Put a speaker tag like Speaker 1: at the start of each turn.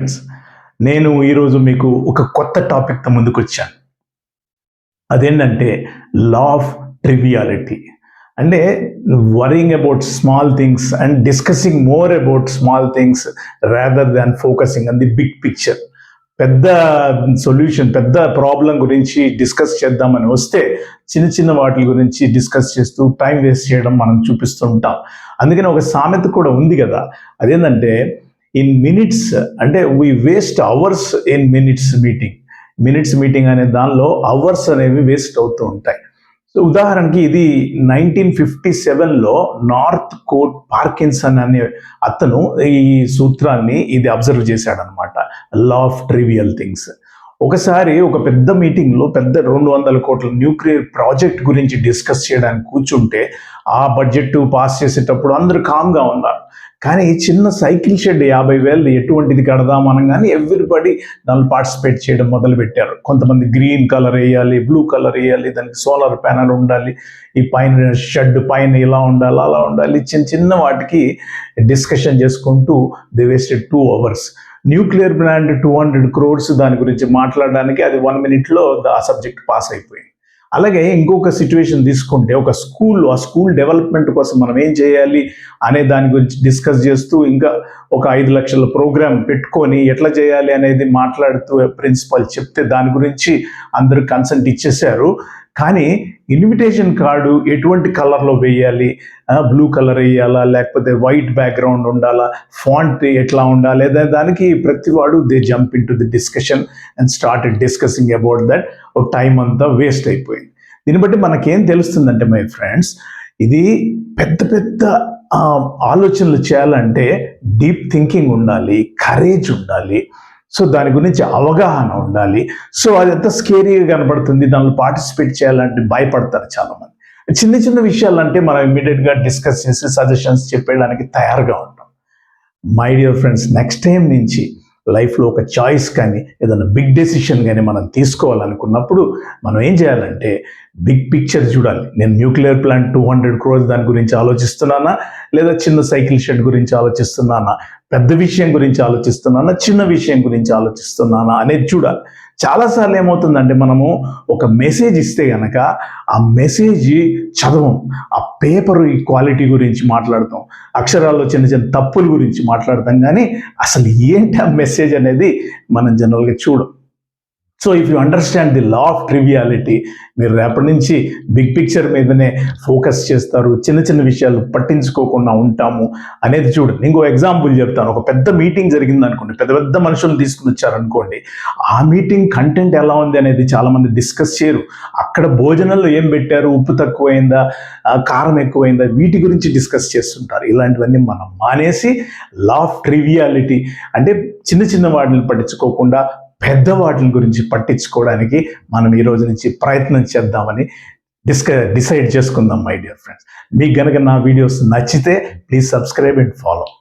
Speaker 1: Friends నేను ఈరోజు మీకు ఒక కొత్త టాపిక్తో ముందుకు వచ్చాను అదేంటంటే లా ఆఫ్ ట్రివియాలిటీ అంటే worrying about small things and discussing more about small things rather than focusing on the big picture పెద్ద సొల్యూషన్ పెద్ద ప్రాబ్లం గురించి డిస్కస్ చేద్దామని వస్తే చిన్న చిన్న వాటి గురించి డిస్కస్ చేస్తూ టైం వేస్ట్ చేయడం మనం చూపిస్తూ ఉంటాం. అందుకని ఒక సామెత కూడా ఉంది కదా. అదేంటంటే ఇన్ మినిట్స్ అంటే we waste hours in minutes meeting minutes meeting అనే దానిలో అవర్స్ అనేవి వేస్ట్ అవుతూ ఉంటాయి. సో ఉదాహరణకి ఇది నైన్టీన్ ఫిఫ్టీ సెవెన్లో నార్త్ కోట్ పార్కిన్సన్ అనే అతను ఈ సూత్రాన్ని ఇది అబ్జర్వ్ చేశాడనమాట లా ఆఫ్ ట్రివియల్ థింగ్స్ ఒకసారి ఒక పెద్ద మీటింగ్లో పెద్ద రెండు వందల కోట్ల న్యూక్లియర్ ప్రాజెక్ట్ గురించి డిస్కస్ చేయడానికి కూర్చుంటే ఆ బడ్జెట్ పాస్ చేసేటప్పుడు అందరూ కామ్గా ఉన్నారు. కానీ చిన్న సైకిల్ షెడ్ యాభై వేలు ఎటువంటిది కడదాం అనగానే ఎవ్రీబడి దాన్ని పార్టిసిపేట్ చేయడం మొదలుపెట్టారు. కొంతమంది గ్రీన్ కలర్ వేయాలి బ్లూ కలర్ వేయాలి దానికి సోలార్ ప్యానల్ ఉండాలి ఈ పైన షెడ్ పైన ఇలా ఉండాలి అలా ఉండాలి చిన్న చిన్న వాటికి డిస్కషన్ చేసుకుంటూ the wasted two hours. Nuclear brand two hundred crores దాని గురించి మాట్లాడడానికి అది వన్ మినిట్లో ఆ సబ్జెక్ట్ పాస్ అయిపోయింది. అలాగే ఇంకొక సిచ్యువేషన్ తీసుకుంటే ఒక స్కూల్ ఆ స్కూల్ డెవలప్మెంట్ కోసం మనం ఏం చేయాలి అనే దాని గురించి డిస్కస్ చేస్తూ ఇంకా ఒక ఐదు లక్షల ప్రోగ్రామ్ పెట్టుకొని ఎట్లా చేయాలి అనేది మాట్లాడుతూ ప్రిన్సిపల్ చెప్తే దాని గురించి అందరూ కన్సెంట్ ఇచ్చేశారు. కానీ ఇన్విటేషన్ కార్డు ఎటువంటి కలర్లో వేయాలి? బ్లూ కలర్ వేయాలా? లేకపోతే వైట్ బ్యాక్గ్రౌండ్ ఉండాలా? ఫాంట్ ఎట్లా ఉండాలి? దానికి ప్రతి వాడు they jump in to the discussion and start discussing about that ఒక టైం అంతా వేస్ట్ అయిపోయింది. దీన్ని బట్టి మనకేం తెలుస్తుందంటే మై ఫ్రెండ్స్ ఇది పెద్ద పెద్ద ఆలోచనలు చేయాలంటే డీప్ థింకింగ్ ఉండాలి కరేజ్ ఉండాలి. సో దాని గురించి అవగాహన ఉండాలి. సో అది ఎంత స్కేరీగా కనబడుతుంది దానిలో పార్టిసిపేట్ చేయాలంటే భయపడతారు చాలామంది. చిన్న చిన్న విషయాలు అంటే మనం ఇమ్మీడియట్గా డిస్కస్ చేసి సజెషన్స్ చెప్పేయడానికి తయారుగా ఉంటాం. My dear friends next time నుంచి లైఫ్లో ఒక చాయిస్ కానీ ఏదైనా బిగ్ డెసిషన్ కానీ మనం తీసుకోవాలనుకున్నప్పుడు మనం ఏం చేయాలంటే బిగ్ పిక్చర్ చూడాలి. నేను nuclear plant two hundred crores దాని గురించి ఆలోచిస్తున్నానా? లేదా చిన్న సైకిల్ షెడ్ గురించి ఆలోచిస్తున్నానా? పెద్ద విషయం గురించి ఆలోచిస్తున్నానా చిన్న విషయం గురించి ఆలోచిస్తున్నానా అనేది చూడాలి. చాలాసార్లు ఏమవుతుందంటే మనము ఒక మెసేజ్ ఇస్తే గనక ఆ మెసేజ్ చదవం. ఆ పేపర్ ఈ క్వాలిటీ గురించి మాట్లాడతాం. అక్షరాల్లో చిన్న చిన్న తప్పుల గురించి మాట్లాడతాం కానీ అసలు ఏంటి ఆ మెసేజ్ అనేది మనం జనరల్గా చూడం. So if you understand the law of triviality మీరు రేపటి నుంచి బిగ్ పిక్చర్ మీదనే ఫోకస్ చేస్తారు. చిన్న చిన్న విషయాలు పట్టించుకోకుండా ఉంటాము అనేది చూడండి ఇంకో ఎగ్జాంపుల్ చెప్తాను. ఒక పెద్ద మీటింగ్ జరిగింది అనుకోండి. పెద్ద పెద్ద మనుషులు తీసుకుని వచ్చారనుకోండి. ఆ మీటింగ్ కంటెంట్ ఎలా ఉంది అనేది చాలామంది డిస్కస్ చేయరు. అక్కడ భోజనంలో ఏం పెట్టారు? ఉప్పు తక్కువైందా? కారం ఎక్కువైందా? వీటి గురించి డిస్కస్ చేస్తుంటారు. ఇలాంటివన్నీ మనం మానేసి లా ఆఫ్ ట్రివియాలిటీ అంటే చిన్న చిన్న వాటిని పట్టించుకోకుండా పెద్ద వాటి గురించి పట్టించుకోవడానికి మనం ఈ రోజు నుంచి ప్రయత్నం చేద్దామని డిస్క డిసైడ్ చేసుకుందాం మై డియర్ ఫ్రెండ్స్ మీకు కనుక నా వీడియోస్ నచ్చితే ప్లీజ్ సబ్స్క్రైబ్ అండ్ ఫాలో